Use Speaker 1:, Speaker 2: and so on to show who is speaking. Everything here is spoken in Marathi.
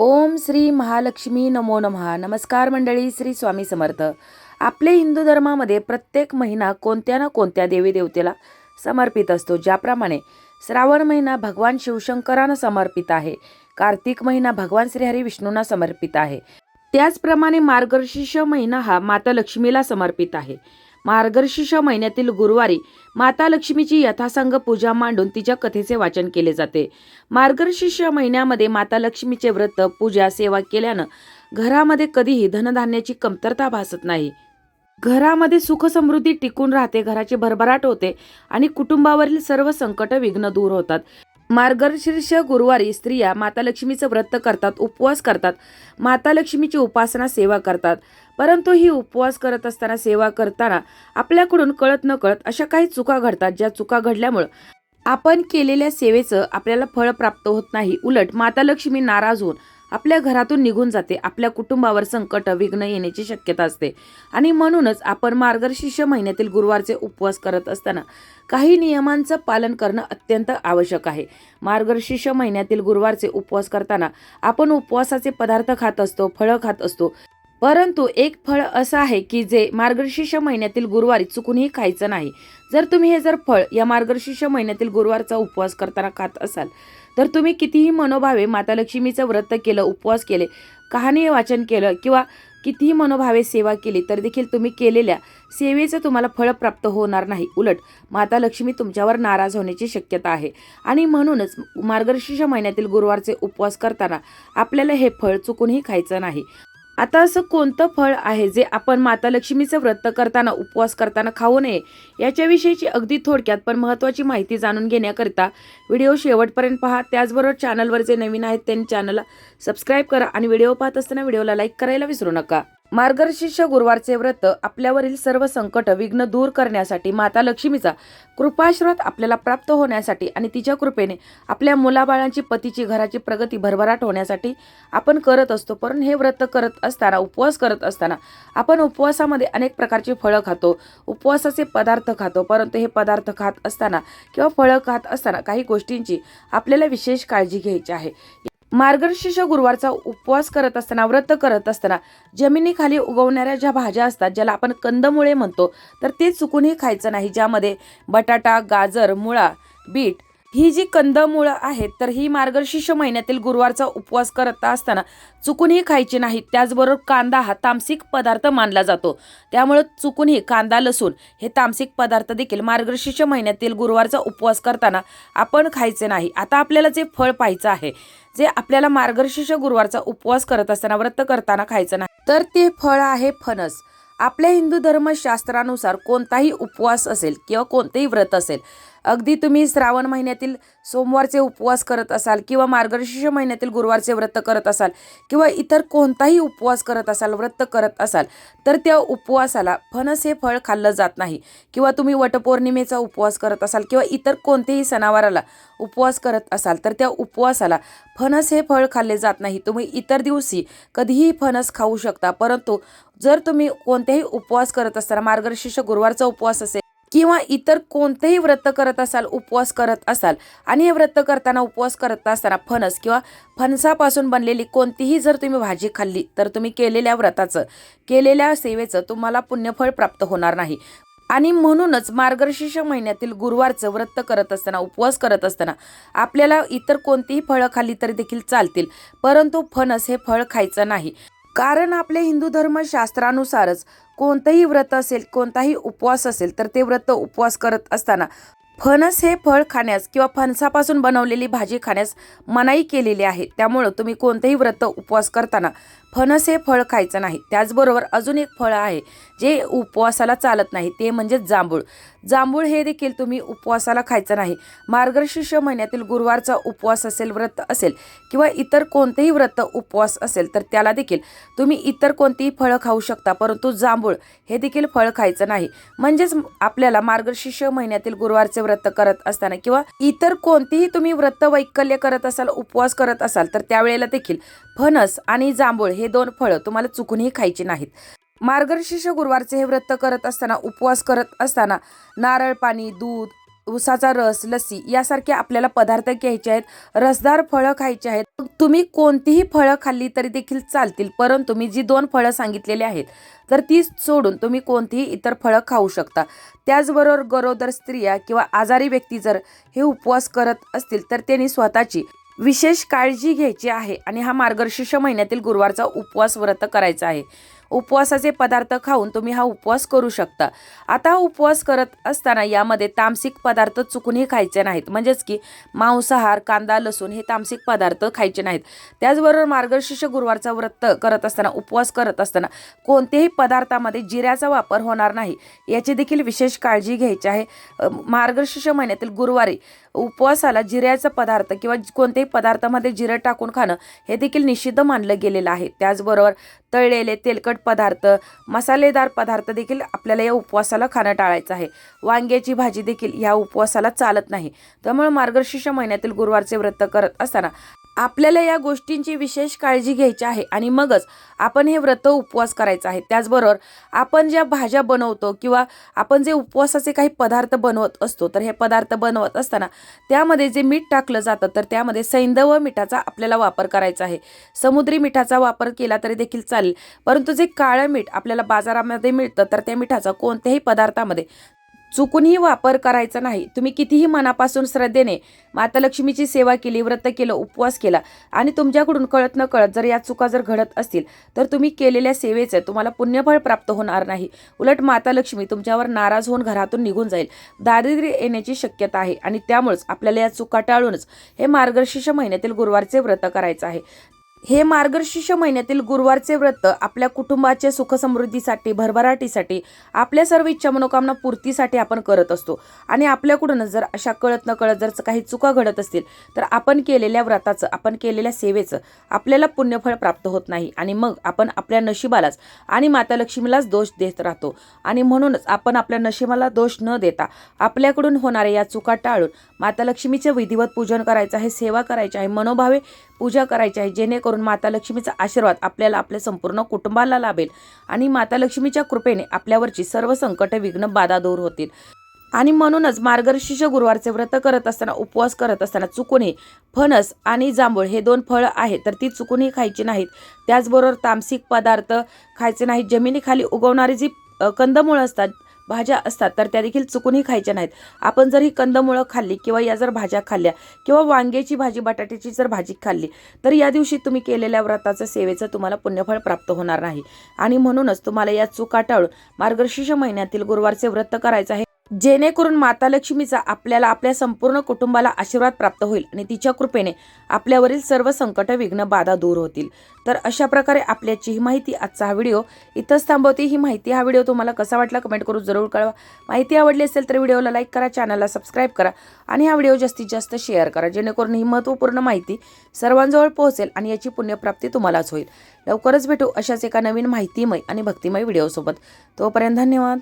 Speaker 1: ओम श्री महालक्ष्मी नमो नमः. नमस्कार मंडळी श्री स्वामी समर्थ. आपले हिंदू धर्मामध्ये प्रत्येक महिना कोणत्या ना कोणत्या देवी देवतेला समर्पित असतो. ज्याप्रमाणे श्रावण महिना भगवान शिवशंकरांना समर्पित आहे. कार्तिक महिना भगवान श्रीहरी विष्णूंना समर्पित आहे. त्याचप्रमाणे मार्गशीर्ष महिना हा माता लक्ष्मीला समर्पित आहे. मार्गशीर्ष महिन्यातील गुरुवारी माता लक्ष्मीची यथासंग पूजा मांडून तिच्या कथेचे वाचन केले जाते. मार्गशीर्ष महिन्यामध्ये माता लक्ष्मीचे व्रत पूजा सेवा केल्यानं घरामध्ये कधीही धनधान्याची कमतरता भासत नाही. घरामध्ये सुख समृद्धी टिकून राहते घराची भरभराट होते आणि कुटुंबावरील सर्व संकट विघ्न दूर होतात. मार्गशीर्ष गुरुवारी स्त्रिया माता लक्ष्मीचं व्रत करतात उपवास करतात माता लक्ष्मीची उपासना सेवा करतात. परंतु ही उपवास करत असताना सेवा करताना आपल्याकडून कळत न कळत अशा काही चुका घडतात ज्या चुका घडल्यामुळं आपण केलेल्या सेवेचं आपल्याला फळ प्राप्त होत नाही. उलट माता लक्ष्मी नाराज होऊन आपल्या घरातून निघून जाते. आपल्या कुटुंबावर संकट विघ्न येण्याची शक्यता असते. आणि म्हणूनच आपण मार्गशीर्ष महिन्यातील गुरुवारचे उपवास करत असताना काही नियमांचं पालन करणं अत्यंत आवश्यक आहे. मार्गशीर्ष महिन्यातील गुरुवारचे उपवास करताना आपण उपवासाचे पदार्थ खात असतो फळं खात असतो. परंतु एक फळ असं आहे की जे मार्गशीर्ष महिन्यातील गुरुवारी चुकूनही खायचं नाही. जर तुम्ही हे जर फळ या मार्गशीर्ष महिन्यातील गुरुवारचा उपवास करताना खात असाल तर तुम्ही कितीही मनोभावे माता लक्ष्मीचं व्रत केलं उपवास केले कहाणी वाचन केलं किंवा कितीही मनोभावे सेवा केली तर देखील तुम्ही केलेल्या सेवेचं तुम्हाला फळ प्राप्त होणार नाही. उलट माता लक्ष्मी तुमच्यावर नाराज होण्याची शक्यता आहे. आणि म्हणूनच मार्गशीर्ष महिन्यातील गुरुवारचे उपवास करताना आपल्याला हे फळ चुकूनही खायचं नाही. आता असं कोणतं फळ आहे जे आपण माता लक्ष्मीचं व्रत करताना उपवास करताना खाऊ नये? याच्याविषयीची अगदी थोडक्यात पण महत्त्वाची माहिती जाणून घेण्याकरिता व्हिडिओ शेवटपर्यंत पहा. त्याचबरोबर चॅनलवर जे नवीन आहेत त्यांनी चॅनलला सबस्क्राईब करा आणि व्हिडिओ पाहत असताना व्हिडिओला लाईक करायला विसरू नका. मार्गशीर्ष गुरुवारचे व्रत आपल्यावरील सर्व संकट विघ्न दूर करण्यासाठी माता लक्ष्मीचा कृपाश्रत आपल्याला प्राप्त होण्यासाठी आणि तिच्या कृपेने आपल्या मुलाबाळांची पतीची घराची प्रगती भरभराट होण्यासाठी आपण करत असतो. पण हे व्रत करत असताना उपवास करत असताना आपण उपवासामध्ये अनेक प्रकारची फळं खातो. उपवासाचे पदार्थ खातो. परंतु हे पदार्थ खात असताना किंवा फळं खात असताना काही गोष्टींची आपल्याला विशेष काळजी घ्यायची आहे. मार्गशीर्ष गुरुवारचा उपवास करत असताना व्रत करत असताना जमिनीखाली उगवणाऱ्या ज्या भाज्या असतात ज्याला आपण कंदमुळे म्हणतो तर ते चुकूनही खायचं नाही. ज्यामध्ये बटाटा गाजर मुळा बीट ही जी कंदमुळं आहेत तर ही मार्गशीर्ष महिन्यातील गुरुवारचा उपवास करत असताना चुकूनही खायची नाही त्याचबरोबर कांदा हा तामसिक पदार्थ मानला जातो. त्यामुळं चुकूनही कांदा लसूण हे तामसिक पदार्थ देखील मार्गशीर्ष महिन्यातील गुरुवारचा उपवास करताना आपण खायचे नाही. आता आपल्याला जे फळ पाहायचं आहे जे आपल्याला मार्गशीर्ष गुरुवारचा उपवास करत असताना व्रत करताना खायचं नाही तर ते फळ आहे फणस. आपल्या हिंदू धर्मशास्त्रानुसार कोणताही उपवास असेल किंवा कोणतेही व्रत असेल अगदी तुम्ही श्रावण महिन्यातील सोमवारचे उपवास करत असाल किंवा मार्गशीर्ष महिन्यातील गुरुवारचे व्रत करत असाल किंवा इतर कोणताही उपवास करत असाल व्रत करत असाल तर त्या उपवासाला फणस हे फळ खाल्लं जात नाही. किंवा तुम्ही वटपौर्णिमेचा उपवास करत असाल किंवा इतर कोणतेही सणावाराला उपवास करत असाल तर त्या उपवासाला फणस हे फळ खाल्ले जात नाही. तुम्ही इतर दिवशी कधीही फणस खाऊ शकता परंतु जर तुम्ही कोणतेही उपवास करत असताना मार्गशीर्ष गुरुवारचा उपवास असेल किंवा इतर कोणतेही व्रत करत असाल उपवास करत असाल आणि हे व्रत करताना उपवास करत असताना फणस किंवा फणसापासून बनलेली कोणतीही जर तुम्ही भाजी खाल्ली तर तुम्ही केलेल्या व्रताचं केलेल्या सेवेचं तुम्हाला पुण्यफळ प्राप्त होणार नाही. आणि म्हणूनच मार्गशीर्ष महिन्यातील गुरुवारचं व्रत करत असताना उपवास करत असताना आपल्याला इतर कोणतीही फळं खाल्ली तरी देखील चालतील परंतु फणस हे फळ खायचं नाही. कारण आपले हिंदू धर्मशास्त्रानुसारच कोणतंही व्रत असेल कोणताही उपवास असेल तर ते व्रत उपवास करत असताना फणस हे फळ खाण्यास किंवा फणसापासून बनवलेली भाजी खाण्यास मनाई केलेली आहे. त्यामुळं तुम्ही कोणतेही व्रत उपवास करताना फणस हे फळ खायचं नाही. त्याचबरोबर अजून एक फळ आहे जे उपवासाला चालत नाही ते म्हणजे जांभूळ. जांभूळ हे देखील तुम्ही उपवासाला खायचं नाही. मार्गशीर्ष महिन्यातील गुरुवारचा उपवास असेल व्रत असेल किंवा इतर कोणतेही व्रत उपवास असेल तर त्याला देखील तुम्ही इतर कोणतीही फळं खाऊ शकता परंतु जांभूळ हे देखील फळ खायचं नाही. म्हणजेच आपल्याला मार्गशीर्ष महिन्यातील गुरुवारचे व्रत करत असताना किंवा इतर कोणतीही तुम्ही व्रत वैकल्य करत असाल उपवास करत असाल तर त्यावेळेला देखील फणस आणि जांभूळ हे दोन फळं तुम्हाला चुकूनही खायची नाहीत. मार्गशीर्ष गुरुवारचे हे व्रत करत असताना उपवास करत असताना नारळ पाणी दूध उसाचा रस लस्सी यासारखे आपल्याला पदार्थ घ्यायचे आहेत. रसदार फळं खायची आहेत. मग तुम्ही कोणतीही फळं खाल्ली तरी देखील चालतील परंतु मी जी दोन फळं सांगितलेली आहेत तर ती सोडून तुम्ही कोणतीही इतर फळं खाऊ शकता. त्याचबरोबर गरोदर स्त्रिया किंवा आजारी व्यक्ती जर हे उपवास करत असतील तर त्यांनी स्वतःची विशेष काळजी घ्यायची आहे आणि हा मार्गशीर्ष महिन्यातील गुरुवारचा उपवास व्रत करायचा आहे. उपवासाचे पदार्थ खाऊन तुम्ही हा उपवास करू शकता. आता हा उपवास करत असताना यामध्ये तामसिक पदार्थ चुकूनही खायचे नाहीत. म्हणजेच की मांसाहार कांदा लसूण हे तामसिक पदार्थ खायचे नाहीत. त्याचबरोबर मार्गशीर्ष गुरुवारचा व्रत करत असताना उपवास करत असताना कोणत्याही पदार्थामध्ये जिऱ्याचा वापर होणार नाही. याची देखील विशेष काळजी घ्यायची आहे. मार्गशीर्ष महिन्यातील गुरुवारी उपवासाला जिऱ्याचा पदार्थ किंवा कोणत्याही पदार्थामध्ये जिरं टाकून खाणं हे देखील निषिद्ध मानलं गेलेलं आहे. त्याचबरोबर तळलेले तेलकट पदार्थ मसालेदार पदार्थ देखील आपल्याला या उपवासाला खाणं टाळायचं आहे. वांग्याची भाजी देखील या उपवासाला चालत नाही. त्यामुळे मार्गशीर्ष महिन्यातील गुरुवारचे व्रत करत असताना आपल्याला या गोष्टींची विशेष काळजी घ्यायची आहे आणि मगच आपण हे व्रत उपवास करायचं आहे. त्याचबरोबर आपण ज्या भाज्या बनवतो किंवा आपण जे उपवासाचे काही पदार्थ बनवत असतो तर हे पदार्थ बनवत असताना त्यामध्ये जे मीठ टाकलं जातं तर त्यामध्ये सैंदव मिठाचा आपल्याला वापर करायचा आहे. समुद्री मिठाचा वापर केला तरी देखील चालेल. परंतु जे काळं मीठ आपल्याला बाजारामध्ये मिळतं तर त्या मिठाचा कोणत्याही पदार्थामध्ये चुकूनही वापर करायचा नाही. तुम्ही कितीही मनापासून श्रद्धेने माता लक्ष्मीची सेवा केली व्रत केलं उपवास केला आणि तुमच्याकडून कळत न कळत जर या चुका जर घडत असतील तर तुम्ही केलेल्या सेवेचं तुम्हाला पुण्यफळ प्राप्त होणार नाही. उलट माता लक्ष्मी तुमच्यावर नाराज होऊन घरातून निघून जाईल. दारिद्र्य येण्याची शक्यता आहे आणि त्यामुळेच आपल्याला या चुका टाळूनच हे मार्गशीर्ष महिन्यातील गुरुवारचे व्रत करायचं आहे. हे मार्गशीर्ष महिन्यातील गुरुवारचे व्रत आपल्या कुटुंबाच्या सुखसमृद्धीसाठी भरभराटीसाठी आपल्या सर्व इच्छा मनोकामना पूर्तीसाठी आपण करत असतो. आणि आपल्याकडून जर अशा कळत न कळत जर काही चुका घडत असतील तर आपण केलेल्या व्रताचं आपण केलेल्या सेवेचं आपल्याला पुण्यफळ प्राप्त होत नाही. आणि मग आपण आपल्या नशिबालाच आणि माता लक्ष्मीलाच दोष देत राहतो. आणि म्हणूनच आपण आपल्या नशिबाला दोष न देता आपल्याकडून होणाऱ्या या चुका टाळून माता लक्ष्मीचं विधिवत पूजन करायचं आहे सेवा करायची आहे मनोभावे पूजा करायची आहे जेणेकरून माता लक्ष्मीचा आशीर्वाद आपल्याला आपल्या संपूर्ण कुटुंबाला लाभेल. आणि माता लक्ष्मीच्या कृपेने आपल्यावरची सर्व संकट विघ्न बाधा दूर होतील. आणि म्हणूनच मार्गशीर्ष गुरुवारचे व्रत करत असताना उपवास करत असताना चुकूनही फणस आणि जांभूळ हे दोन फळं आहेत तर ती चुकूनही खायची नाहीत. त्याचबरोबर तामसिक पदार्थ खायचे नाहीत. जमिनीखाली उगवणारी जी कंदमुळं असतात भाज्या असतात तर त्या देखील चुकूनही खायच्या नाहीत. आपण जर ही कंदमुळं खाल्ली किंवा या जर भाज्या खाल्ल्या किंवा वांग्याची भाजी बटाट्याची जर भाजी खाल्ली तर या दिवशी तुम्ही केलेल्या व्रताचं सेवेचं तुम्हाला पुण्यफळ प्राप्त होणार नाही. आणि म्हणूनच तुम्हाला या चुका टाळून मार्गशीर्ष महिन्यातील गुरुवारचे व्रत करायचं आहे. जेणेकरून माता लक्ष्मीचा आपल्याला आपल्या संपूर्ण कुटुंबाला आशीर्वाद प्राप्त होईल आणि तिच्या कृपेने आपल्यावरील सर्व संकट विघ्न बाधा दूर होतील. तर अशा प्रकारे आपल्याची ही माहिती आजचा हा व्हिडिओ. इथंच थांबवते ही माहिती. हा व्हिडिओ तुम्हाला कसा वाटला कमेंट करून जरूर कळवा. माहिती आवडली असेल तर व्हिडिओला लाईक करा चॅनलला सबस्क्राईब करा आणि हा व्हिडिओ जास्तीत जास्त शेअर करा. जेणेकरून ही महत्त्वपूर्ण माहिती सर्वांजवळ पोहोचेल आणि याची पुण्यप्राप्ती तुम्हालाच होईल. लवकरच भेटू अशाच एका नवीन माहितीमय आणि भक्तिमय व्हिडिओसोबत. तोपर्यंत धन्यवाद.